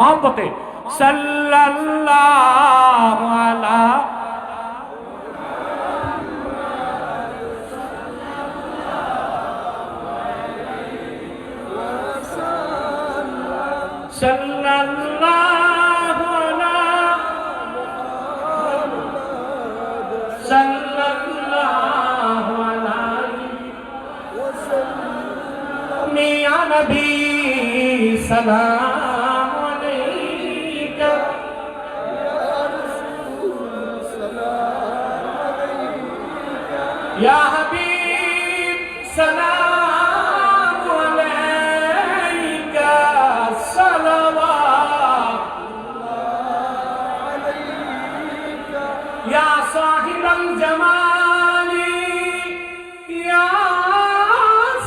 মহব্বতে সাল্লাল্লাহু আলা সাল্লাল্লাহু আলা সাল্লাল্লাহু আলাইহি মিয়া নবী সালাম। ইয়া হাবিব সালাম আলাইকা সালাওয়াত يا صاحب الجمال يا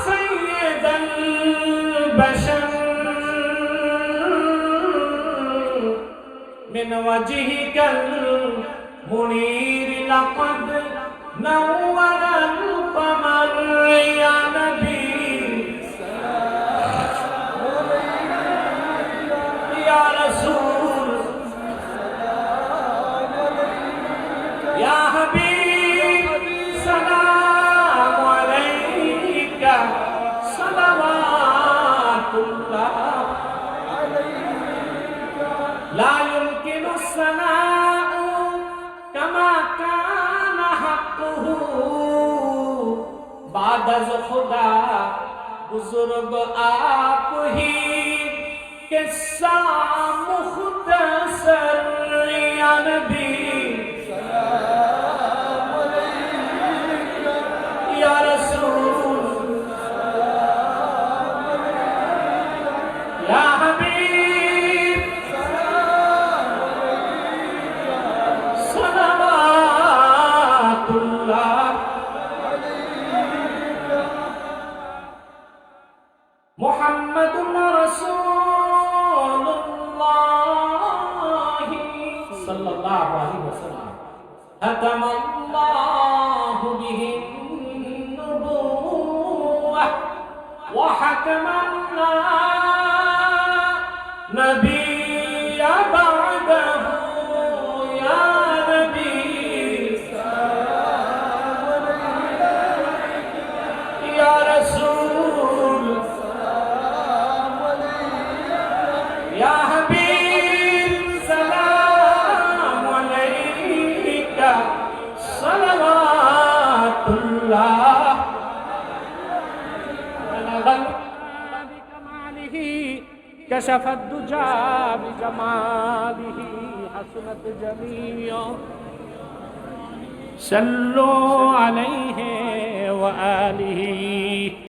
سيد البشر من وجهك المنير لقد نور القمر يا نبي يا رسول يا حبيب سلام عليك صلوات الله لا يمكن الثناء كما كان बुजुर्ग आप ही के सामुख محمد رسول الله صلى الله عليه وسلم. ختم الله به النبوة وحكم لا نبي الله بلغ بكماله كشف الدجى بجماله حسنت جميع صلوا عليه وآله